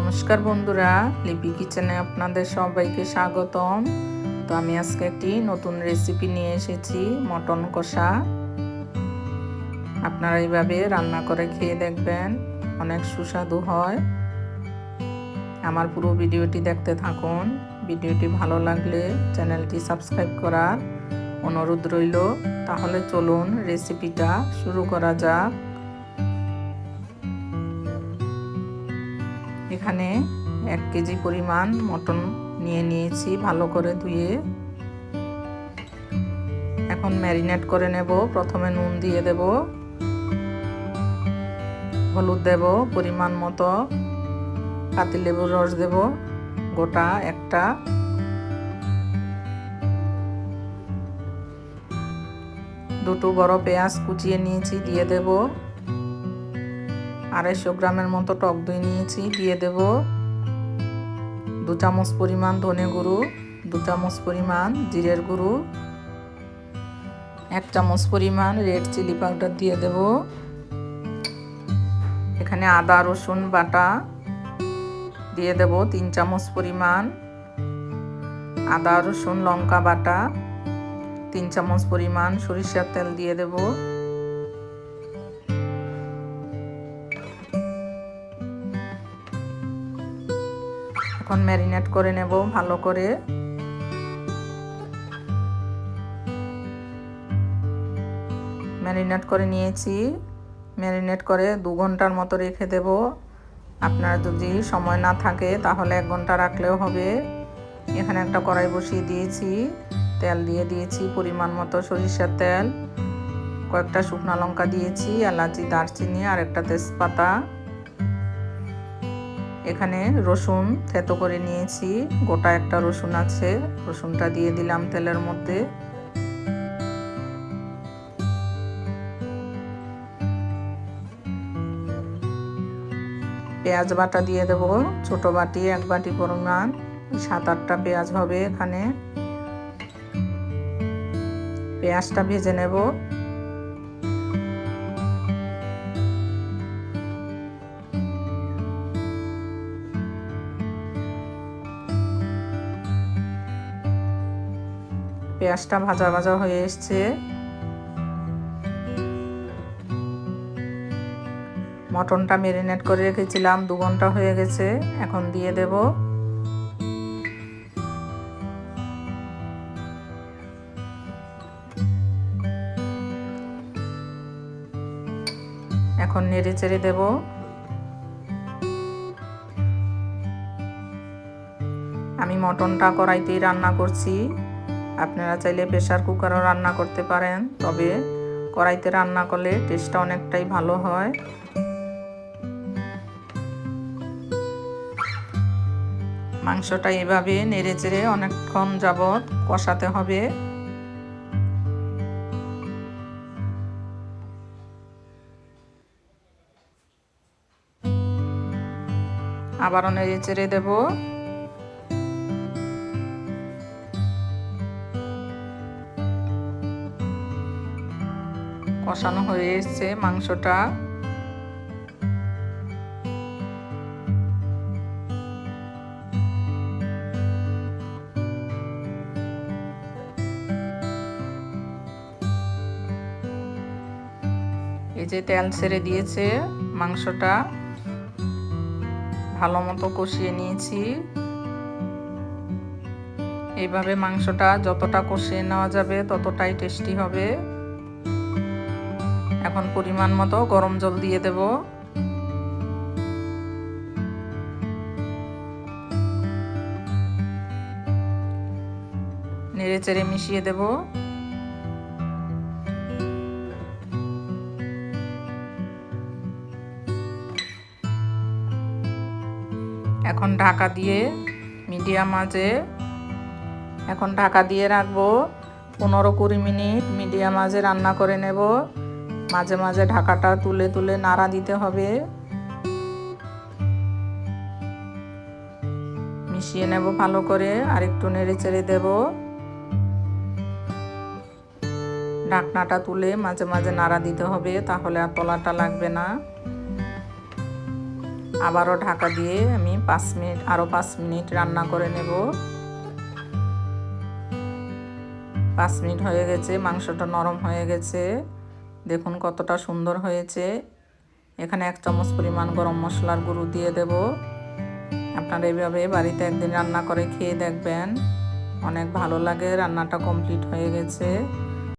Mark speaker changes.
Speaker 1: নমস্কার বন্ধুরা, লিপি কিচেনে আপনাদের সবাইকে স্বাগতম। তো আমি আজকে একটি নতুন রেসিপি নিয়ে এসেছি, মটন কষা। আপনারা এইভাবে রান্না করে খেয়ে দেখবেন, অনেক সুস্বাদু হয়। আমার পুরো ভিডিওটি দেখতে থাকুন। ভিডিওটি ভালো লাগলে চ্যানেলটি সাবস্ক্রাইব করার অনুরোধ রইল। তাহলে চলুন রেসিপিটা শুরু করা যাক। এখানে এক কেজি পরিমাণ মটন নিয়ে নিয়েছি ভালো করে ধুয়ে। এখন ম্যারিনেট করে নেব, প্রথমে নুন দিয়ে দেব। হলুদ দেব, পরিমাণ মতো। পাতিলেবুর রস দেব, গোটা একটা। দুটো বড় পেঁয়াজ কুচিয়ে নিয়েছি, দিয়ে দেব। আড়াইশো গ্রামের মতো টক দই নিয়েছি, দিয়ে দেব দু চামচ পরিমাণ ধনে গুঁড়ো, দু চামচ পরিমাণ জিরের গুঁড়ো, এক চামচ পরিমাণ রেড চিলি পাউডার দিয়ে দেব। এখানে আদা, রসুন, বাটা দিয়ে দেব, তিন চামচ পরিমাণ আদা, রসুন, লঙ্কা, বাটা, তিন চামচ পরিমাণ সরিষার তেল দিয়ে দেব। এখন ম্যারিনেট করে নেব ভালো করে। ম্যারিনেট করে নিয়েছি। ম্যারিনেট করে দু ঘণ্টার মতো রেখে দেব। আপনার যদি সময় না থাকে তাহলে এক ঘণ্টা রাখলেও হবে। এখানে একটা কড়াই বসিয়ে দিয়েছি। তেল দিয়ে দিয়েছি পরিমাণ মতো সরিষার তেল। কয়েকটা শুকনো লঙ্কা দিয়েছি, এলাচি, দারচিনি আর একটা তেজপাতা। এখানে রসুন থেতো করে নিয়েছি। গোটা একটা রসুন আছে। রসুনটা দিয়ে দিলাম তেলের মধ্যে। পেঁয়াজ বাটা দিয়ে দেব। ছোট বাটি, এক বাটি পরিমাণ সাত আটটা পেঁয়াজ হবে এখানে। পেঁয়াজটা ভেজে নেব। পেঁয়াজটা ভাজা ভাজা হয়ে এসছে। মটনটা মেরিনেট করে রেখেছিলাম, দু ঘণ্টা হয়ে গেছে, এখন দিয়ে দেব। এখন নেড়ে চেড়ে দেব। আমি মটনটা কড়াইতেই রান্না করছি। আপনারা চাইলে প্রেশার কুকারও রান্না করতে পারেন, তবে কড়াইতে রান্না করলে টেস্টটা অনেকটাই ভালো হয়। মাংসটা এভাবে নেড়ে চেড়ে অনেকক্ষণ যাবৎ কষাতে হবে। আবারও নেড়ে চেড়ে দেব। কষানো হয়ে এসছে মাংসটা। এই যে তেল ছেড়ে দিয়েছে মাংসটা। ভালো মতো কষিয়ে নিয়েছি। এইভাবে মাংসটা যতটা কষিয়ে নেওয়া যাবে ততটাই টেস্টি হবে। এখন পরিমাণ মতো গরম জল দিয়ে দেব। নেড়ে চেড়ে মিশিয়ে দেবো। এখন ঢাকা দিয়ে মিডিয়াম আঁচে, এখন ঢাকা দিয়ে রাখব। পনেরো কুড়ি মিনিট মিডিয়াম আঁচে রান্না করে নেব। মাঝে মাঝে ঢাকাটা তুলে তুলে নাড়া দিতে হবে। মিশিয়ে নেব ভালো করে আর একটু নেড়ে চেড়ে দেব। ঢাকনাটা তুলে মাঝে মাঝে নাড়া দিতে হবে, তাহলে আর তলাটা লাগবে না। আবারও ঢাকা দিয়ে আমি পাঁচ মিনিট আরও পাঁচ মিনিট রান্না করে নেব। পাঁচ মিনিট হয়ে গেছে, মাংসটা নরম হয়ে গেছে। দেখুন কতটা সুন্দর হয়েছে। এখানে এক চামচ পরিমাণ গরম মশলার গুঁড়ো দিয়ে দেব। আপনারা এইভাবে বাড়িতে একদিন রান্না করে খেয়ে দেখবেন। অনেক ভালো লাগে, রান্নাটা কমপ্লিট হয়ে গেছে।